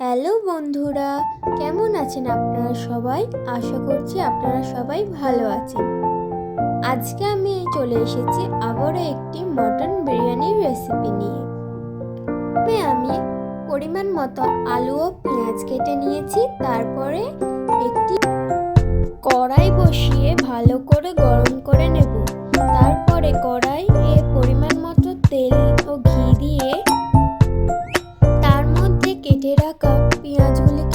Hello বন্ধুরা, কেমন আছেন আপনারা সবাই? আশা করছি আপনারা সবাই ভালো আছেন। আজকে আমি চলে এসেছি আবারও একটি মটন বিরিয়ানির রেসিপি নিয়ে। আমি পরিমাণ মতো আলু ও পেঁয়াজ কেটে নিয়েছি, তারপরে একটি কড়াই বসিয়ে ভালো করে গরম করে নেব। তারপরে কড়াইয়ে actually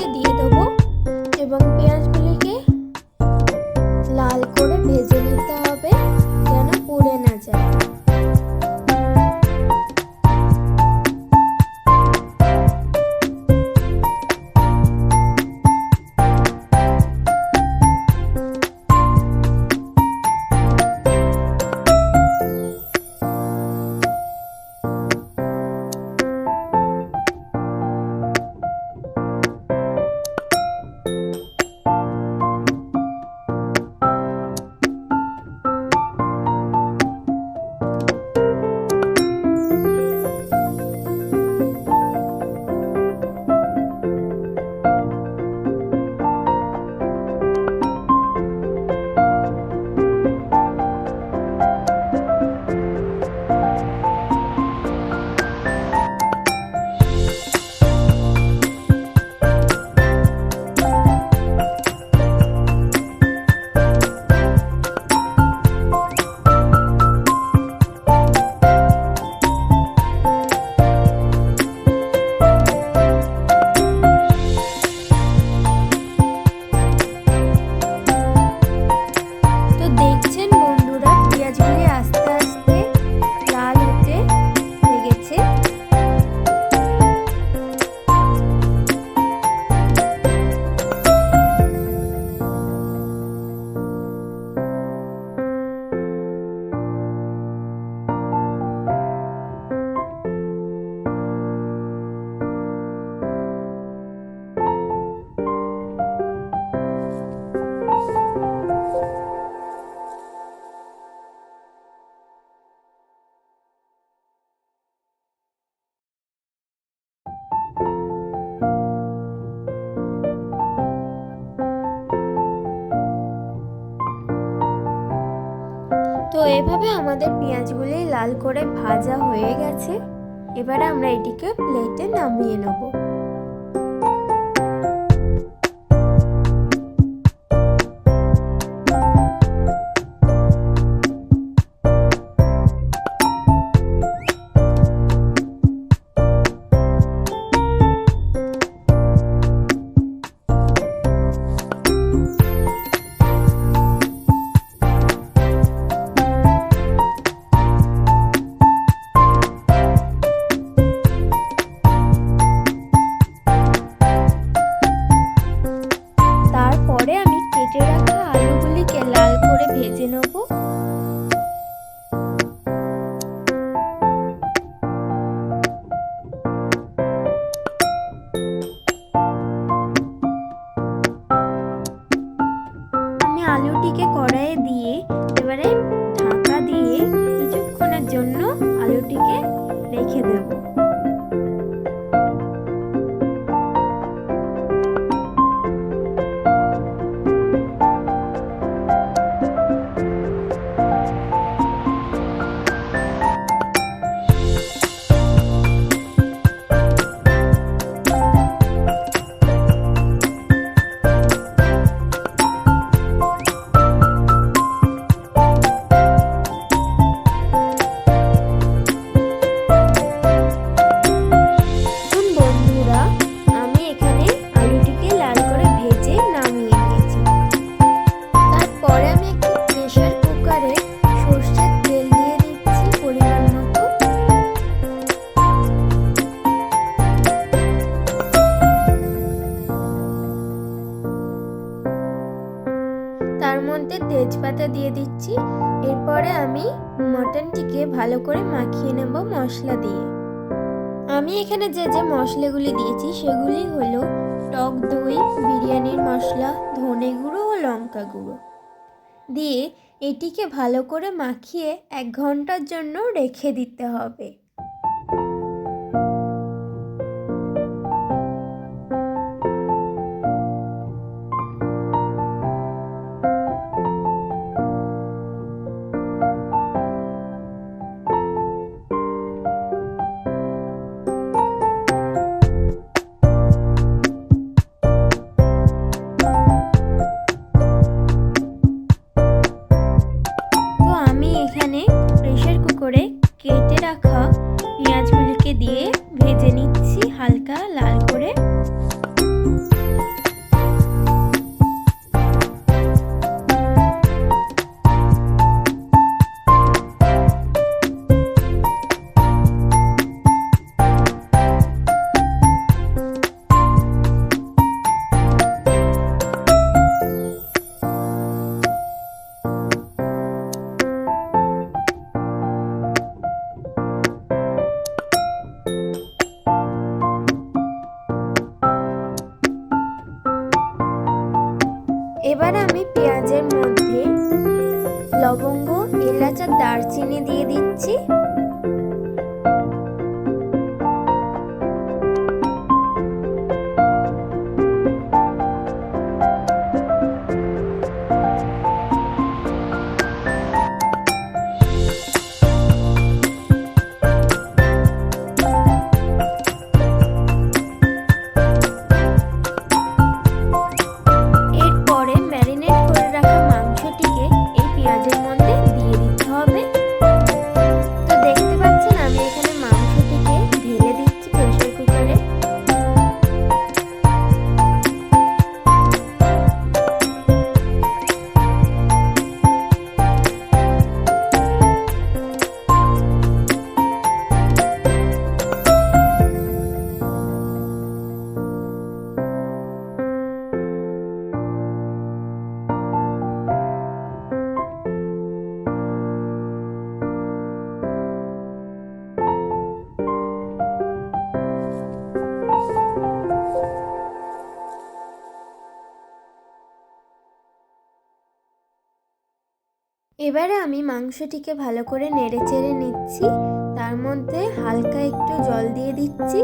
এভাবে আমাদের পেঁয়াজগুলি লাল করে ভাজা হয়ে গেছে। এবারে আমরা এটিকে প্লেটে নামিয়ে নেব। वड़े दिए এরপরে আমি মটনটিকে ভালো করে মাখিয়ে নেব মশলা দিয়ে। আমি এখানে যে যে মশলাগুলি দিয়েছি, সেগুলি হলো টক দই, বিরিয়ানির মশলা, ধনে গুঁড়ো ও লঙ্কা গুঁড়ো। দিয়ে এটিকে ভালো করে মাখিয়ে এক ঘণ্টার জন্য রেখে দিতে হবে। এবারে আমি মাংসটিকে ভালো করে নেড়ে চেড়ে নিচ্ছি। তার মধ্যে হালকা একটু জল দিয়ে দিচ্ছি।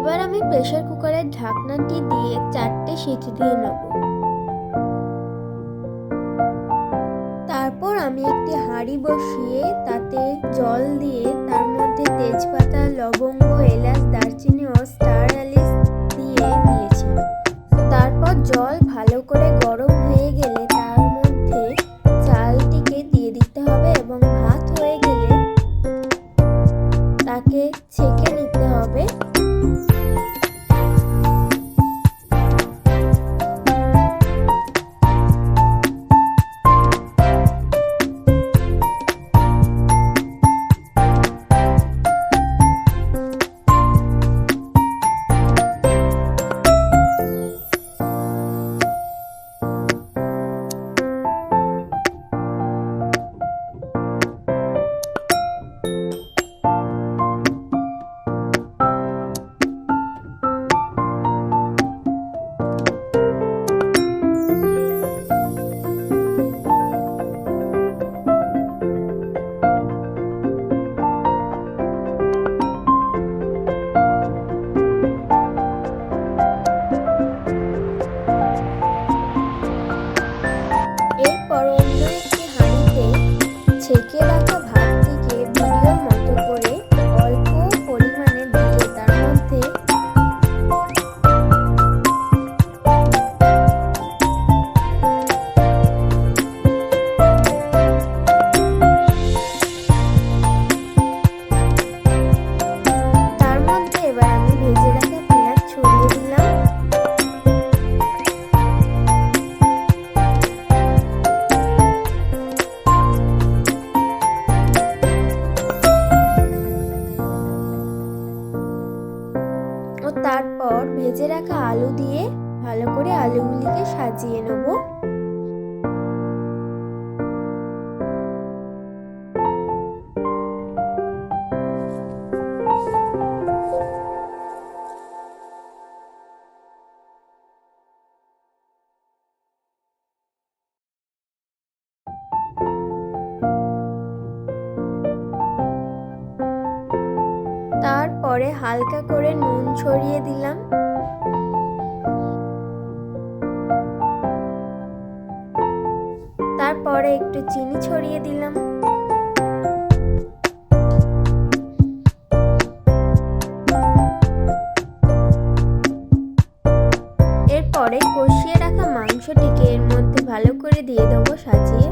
এবার আমি প্রেসার কুকারের ঢাকনাটি দিয়ে চারটে সিটি দিয়ে নেব। তারপর আমি একটি হাঁড়ি বসিয়ে তাতে জল দিয়ে তার মধ্যে তেজপাতা, লবঙ্গ, এলাচ, দারচিনি ও স্টার দিয়ে দিয়েছি। তারপর জল ভালো করে গরম হয়ে গেলে হালকা করে নুন ছড়িয়ে দিলাম। তারপরে একটু চিনি ছড়িয়ে দিলাম। এরপরে কষিয়ে রাখা মাংসটিকে এর মধ্যে ভালো করে দিয়ে দেবো সাজিয়ে।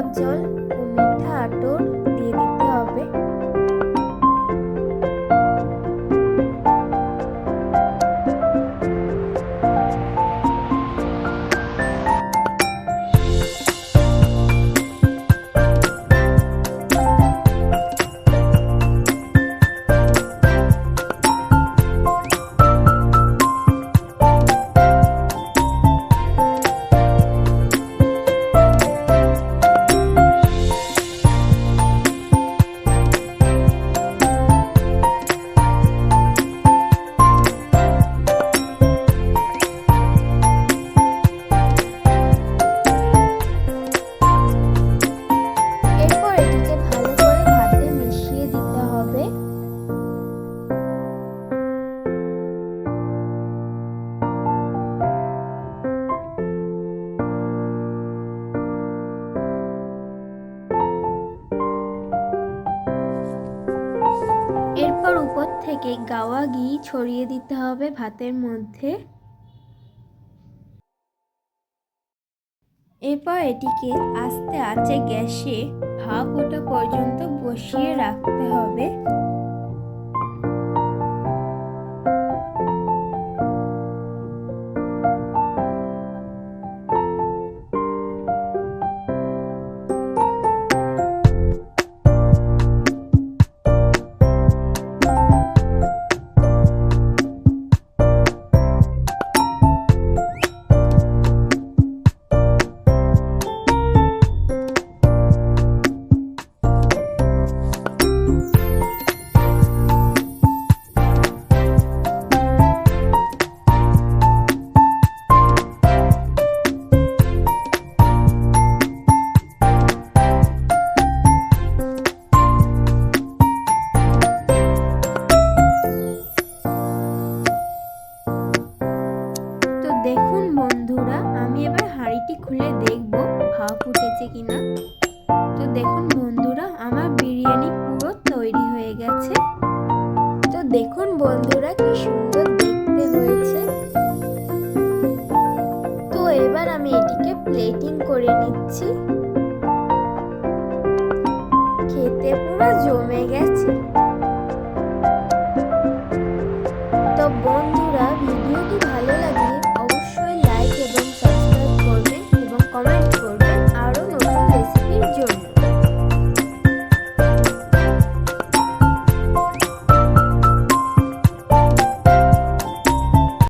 গোলাপ জল থেকে গাওয়া ঘি ছড়িয়ে দিতে হবে ভাতের মধ্যে। এরপর এটিকে আস্তে আস্তে গ্যাসে ভাগ ওটা পর্যন্ত বসিয়ে রাখতে হবে।